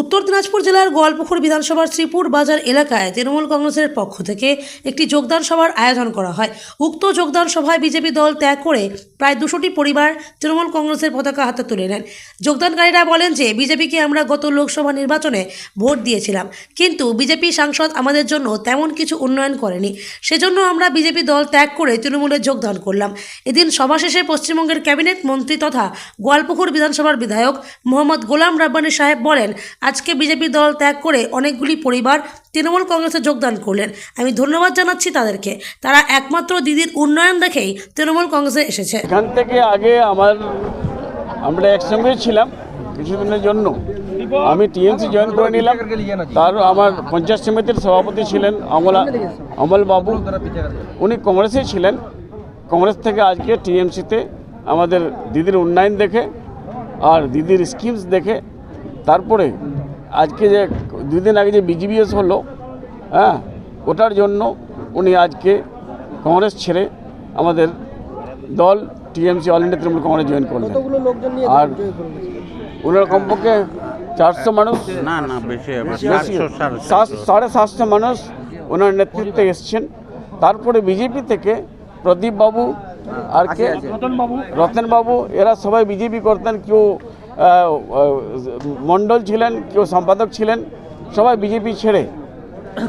উত্তর দিনাজপুর জেলার গোয়ালপুকুর বিধানসভার শ্রীপুর বাজার এলাকায় তৃণমূল কংগ্রেসের পক্ষ থেকে একটি যোগদান সভার আয়োজন করা হয়। উক্ত যোগদান সভায় বিজেপি দল ত্যাগ করে প্রায় দুশোটি পরিবার তৃণমূল কংগ্রেসের পতাকা হাতে তুলে নেন। যোগদানকারীরা বলেন যে, বিজেপিকে আমরা গত লোকসভা নির্বাচনে ভোট দিয়েছিলাম, কিন্তু বিজেপি সাংসদ আমাদের জন্য তেমন কিছু উন্নয়ন করেনি। সেজন্য আমরা বিজেপি দল ত্যাগ করে তৃণমূলে যোগদান করলাম। এদিন সভা শেষে পশ্চিমবঙ্গের ক্যাবিনেট মন্ত্রী তথা গোয়ালপুকুর বিধানসভার বিধায়ক মোহাম্মদ গোলাম রাব্বানি সাহেব বলেন আজকে বিজেপি দল ত্যাগ করে অনেকগুলি পরিবার তৃণমূল কংগ্রেসে যোগদান করলেন। আমি ধন্যবাদ জানাচ্ছি তাদেরকে। তারা একমাত্র দিদির উন্নয়ন দেখেই তৃণমূল কংগ্রেসে এসেছে। এখান থেকে আগে আমার, আমরা একসঙ্গে ছিলাম কিছুদিনের জন্য। আমি টিএমসি জয়েন করে নিলাম। তার আমার পঞ্চায়েত সমিতির সভাপতি ছিলেন অমলা, অমল বাবু। উনি কংগ্রেসে ছিলেন। কংগ্রেস থেকে আজকে টিএমসিতে আমাদের দিদির উন্নয়ন দেখে আর দিদির স্কিমস দেখে তারপরে আজকে যে দুদিন আগে যে বিজিবিএস হলো হ্যাঁ ওটার জন্য উনি আজকে কংগ্রেস ছেড়ে আমাদের দল TMC all India Trinamool Congress join করলেন। আর ওনার কমপক্ষে চারশো মানুষ না না বেশি সাড়ে সাতশো মানুষ ওনার নেতৃত্বে এসছেন। তারপরে বিজেপি থেকে প্রদীপ বাবু আর কে? রতন বাবু এরা সবাই বিজেপি করতেন কেউ মণ্ডল ছিলেন কেউ সম্পাদক ছিলেন সবাই বিজেপি ছেড়ে।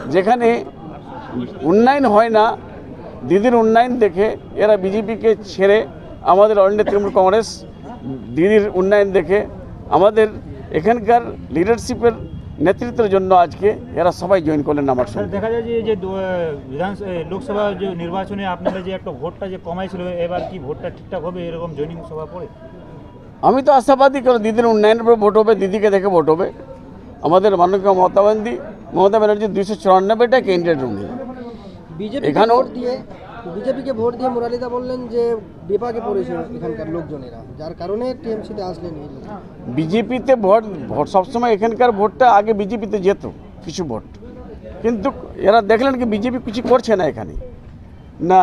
যেখানে উন্নয়ন হয় না দিদির উন্নয়ন দেখে এরা বিজেপিকে ছেড়ে আমাদের অল ইন্ডিয়া তৃণমূল কংগ্রেস দিদির উন্নয়ন দেখে আমাদের এখানকার লিডারশিপের নেতৃত্বের জন্য আজকে এরা সবাই জয়েন করলেন আমার সঙ্গে। দেখা যায় যে যে দু- বিধান লোকসভা যে নির্বাচনে আপনারা যে একটা ভোটটা যে কমাইছিল এবার কি ভোটটা ঠিকঠাক হবে এরকম জয়নিং সভা পড়ে? আমি তো আশাবাদী কারণ দিদির উন্নয়নের উপর ভোট হবে দিদিকে দেখে ভোট হবে। আমাদের মাননীয় মমতা ব্যানার্জি মমতা ব্যানার্জি দুইশো চুরানব্বইটা ক্যান্ডিডেট উনি এখানেও- বিজেপিকে ভোট দিয়ে মুরালিদা বললেন যে বিপাকে পড়েছে এখানকার লোকজনেরা যার কারণে টিএমসিতে আসলেন বিজেপিতে ভোট ভোট সবসময় এখানকার ভোটটা আগে বিজেপিতে যেত কিছু ভোট। কিন্তু এরা দেখলেন কি বিজেপি কিছু করছে না এখানে। না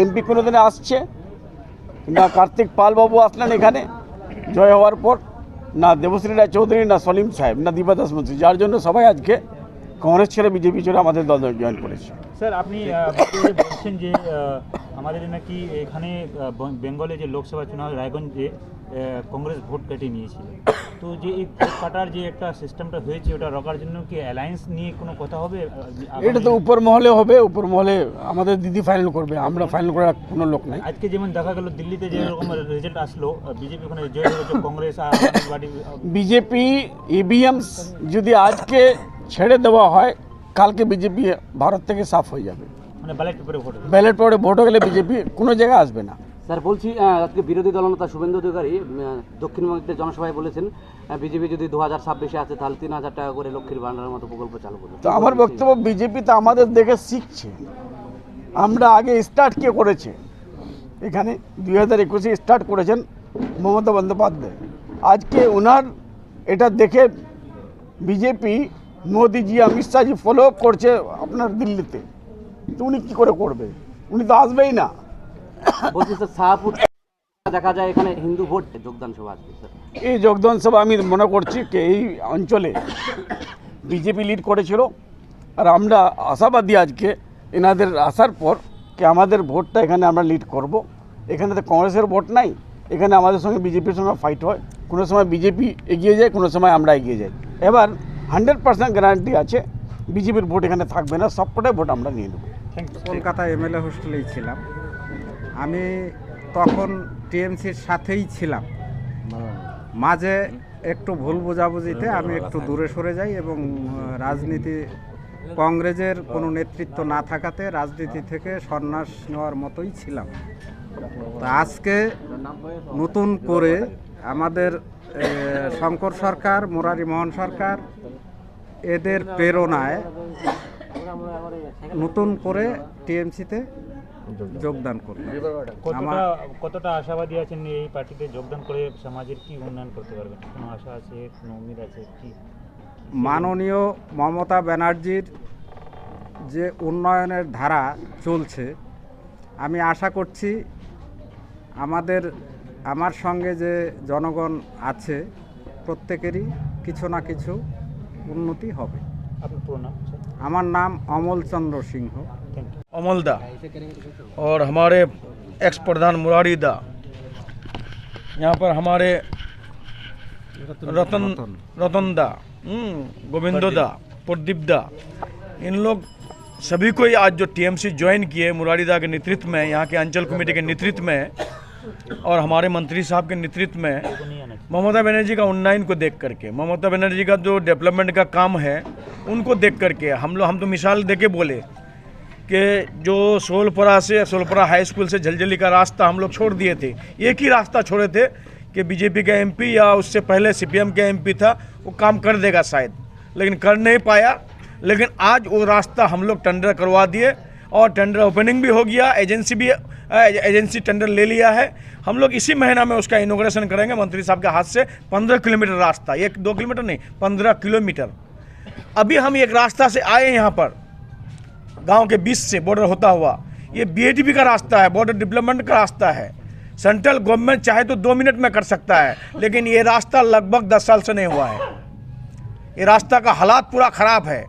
এমপি কোনো দিনে আসছে না কার্তিক পালবাবু আসলেন এখানে। জয় হওয়ার পর, না দেবশ্রী রায় চৌধুরী, না সলিম সাহেব, না দীপা দাস মন্ত্রী, যার জন্য সবাই আজকে কংগ্রেস ছেড়ে বিজেপি ছেড়ে আমাদের দল জয়েন করেছে। স্যার, আপনি বলছেন যে আমাদের নাকি এখানে বেঙ্গলে যে লোকসভা চুনাव রায়গঞ্জে কংগ্রেস ভোট কেটে নিয়েছিল। তো যে এই ভোট কাটার যে একটা সিস্টেমটা হয়েছে ওটা রকার জন্য কি অ্যালায়েন্স নিয়ে কোনো কথা হবে? এটা তো উপর মহলে হবে উপর মহলে আমাদের দিদি ফাইনাল করবে আমরা ফাইনাল করার কোনো লোক নাই। আজকে যেমন দেখা গেল দিল্লিতে যে এরকম রেজাল্ট আসলো বিজেপি ওখানে জয় হয়েছে কংগ্রেস আর পার্টি বিজেপি ইভিএম যদি আজকে ছেড়ে দেওয়া হয় কালকে বিজেপি ভারত থেকে সাফ হয়ে যাবে। মানে ব্যালেট পেপারে ভোট। ব্যালেট হয়ে গেলে বিজেপি কোনো জায়গায় আসবে না। স্যার বলছি আজকে বিরোধী দলনেতা শুভেন্দু অধিকারী দক্ষিণবঙ্গের জনসভায় বলেছেন বিজেপি যদি দু হাজার ছাব্বিশে আছে তাহলে তিন হাজার টাকা করে লক্ষ্মীর ভান্ডারের মতো প্রকল্প চালু করবে। তো আমার বক্তব্য বিজেপি তো আমাদের দেখে শিখছে। আমরা আগে স্টার্ট কে করেছে? এখানে দুই হাজার একুশে স্টার্ট করেছেন মমতা বন্দ্যোপাধ্যায়। আজকে ওনার এটা দেখে বিজেপি মোদিজি অমিত শাহজি ফলো করছে আপনার দিল্লিতে। তো উনি কী করে করবে? উনি তো আসবেই না। বলছি স্যার শাহপুর দেখা যায় এখানে হিন্দু ভোট যোগদান সভা স্যার। এই যোগদান সভা আমি মনে করছি কি এই অঞ্চলে বিজেপি লিড করেছিল। আর আমরা আশাবাদী আজকে এনাদের আসার পর কি আমাদের ভোটটা এখানে আমরা লিড করব। এখানে তো কংগ্রেসের ভোট নাই এখানে আমাদের সঙ্গে বিজেপির সঙ্গে ফাইট হয়। কোনো সময় বিজেপি এগিয়ে যায় কোনো সময় আমরা এগিয়ে যাই। এবার হান্ড্রেড পার্সেন্ট গ্যারান্টি আছে বিজেপির ভোট এখানে থাকবে না সবকটাই ভোট আমরা নিয়ে নেব। কলকাতা এমএলএ হোস্টেলেই ছিলাম। আমি তখন টিএমসির সাথেই ছিলাম। মাঝে একটু ভুল বোঝাবুঝিতে আমি একটু দূরে সরে যাই এবং রাজনীতি, কংগ্রেসের কোনো নেতৃত্ব না থাকাতে রাজনীতি থেকে সন্ন্যাস নেওয়ার মতোই ছিলাম। তো আজকে নতুন করে আমাদের শঙ্কর সরকার, মুরারি মোহন সরকার এদের প্রেরণায় নতুন করে টিএমসিতে যোগদান করলাম। কতটা কতটা আশাবাদী আছেন এই পার্টিতে যোগদান করে সমাজের কি উন্নয়ন করতে পারবেন? কোনো আশা আছে কোনো উম্মিদ আছে? কি মাননীয় মমতা ব্যানার্জির যে উন্নয়নের ধারা চলছে আমি আশা করছি আমাদের আমার সঙ্গে যে জনগণ আছে প্রত্যেকেরই কিছু না কিছু উন্নতি হবে। আপনার পুরো নাম স্যার? আমার নাম অমল চন্দ্র সিংহ থ্যাংক ইউ अमल दा और हमारे एक्स प्रधान मुरारी दा यहाँ पर हमारे रतन रतन दा हम्म, गोविंदो दा प्रदीप दा इन लोग सभी को ही आज जो टीएमसी ज्वाइन किए मुरारी दा के नेतृत्व में यहाँ के अंचल कमेटी के नेतृत्व में और हमारे मंत्री साहब के नेतृत्व में ममता बनर्जी का उन्नयन को देख करके ममता बनर्जी का जो डेवलपमेंट का काम है उनको देख करके, हम लोग हम तो मिसाल दे के बोले कि जो सोलपुरा से, सोलपुरा हाई स्कूल से झलझली का रास्ता हम लोग छोड़ दिए थे, एक ही रास्ता छोड़े थे कि बीजेपी का एमपी या उससे पहले सीपीएम का एमपी था, वो काम कर देगा शायद। लेकिन कर नहीं पाया, लेकिन आज वो रास्ता हम लोग टेंडर करवा दिए और टेंडर ओपनिंग भी हो गया, एजेंसी भी एजेंसी टेंडर ले लिया है। हम लोग इसी महीना में उसका इनोग्रेशन करेंगे, मंत्री साहब के हाथ से पंद्रह किलोमीटर रास्ता, एक, दो किलोमीटर नहीं, पंद्रह किलोमीटर। अभी हम एक रास्ता से आए यहाँ पर। गाँव के बीच से बॉर्डर होता हुआ। ये बीएडीपी का रास्ता है बॉर्डर डेवलपमेंट का रास्ता है। सेंट्रल गवर्नमेंट चाहे तो दो मिनट में कर सकता है, लेकिन ये रास्ता लगभग दस साल से नहीं हुआ है। ये रास्ता का हालात पूरा ख़राब है,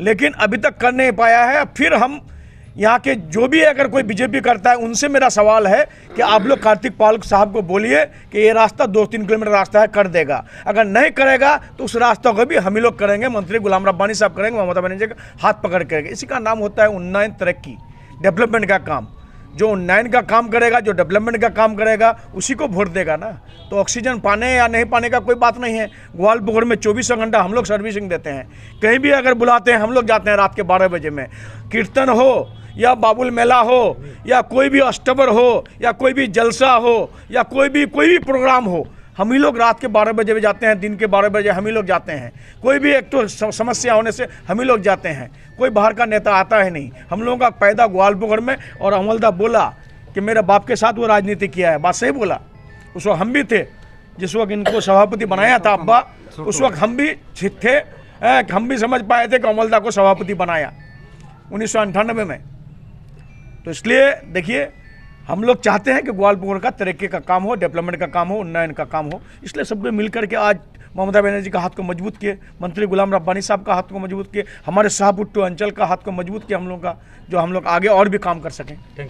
लेकिन अभी तक कर नहीं पाया है। फिर हम यहाँ के जो भी अगर कोई बीजेपी करता है, उनसे मेरा सवाल है कि आप लोग कार्तिक पाल साहब को बोलिए कि ये रास्ता दो तीन किलोमीटर रास्ता है, कर देगा। अगर नहीं करेगा तो उस रास्ता को भी हम ही लोग करेंगे, मंत्री गुलाम रब्बानी साहब करेंगे, ममता बनर्जी का हाथ पकड़ करेंगे। इसी का नाम होता है उन्नयन तरक्की, डेवलपमेंट का काम। जो उन्नयन का काम करेगा, जो डेवलपमेंट का काम करेगा, उसी को वोट देगा ना। तो ऑक्सीजन पाने या नहीं पाने का कोई बात नहीं है। ग्वालपुर में चौबीसों घंटा हम लोग सर्विसिंग देते हैं। कहीं भी अगर बुलाते हैं, हम लोग जाते हैं रात के बारह बजे में। कीर्तन हो या बाबुल मेला हो, या कोई भी अष्टबर हो, या कोई भी जलसा हो, या कोई भी कोई भी प्रोग्राम हो, हम ही लोग रात के बारह बजे भी जाते हैं, दिन के बारह बजे हम ही लोग जाते हैं। कोई भी एक तो समस्या होने से हम ही लोग जाते हैं। कोई बाहर का नेता आता है नहीं। हम लोगों का पैदा ग्वालपुर में और अमलदा बोला कि मेरे बाप के साथ वो राजनीति किया है। बात सही बोला? उस वक्त हम भी थे। जिस वक्त इनको सभापति बनाया था अब्बा, उस वक्त हम भी थे हम भी समझ पाए थे कि अमलदा को सभापति बनाया। उन्नीस में। तो इसलिए देखिए, हम लोग चाहते हैं कि ग्वालपुर का तरक्की का काम हो, डेवलपमेंट का काम हो, उन्नयन का काम हो। इसलिए सब लोग मिल करके आज ममता बनर्जी का हाथ को मज़बूत किए, मंत्री गुलाम रब्बानी साहब का हाथ को मज़बूत किए, हमारे शाहपुट्टू अंचल का हाथ को मज़बूत किया हम लोग का, जो हम लोग आगे और भी काम कर सकें।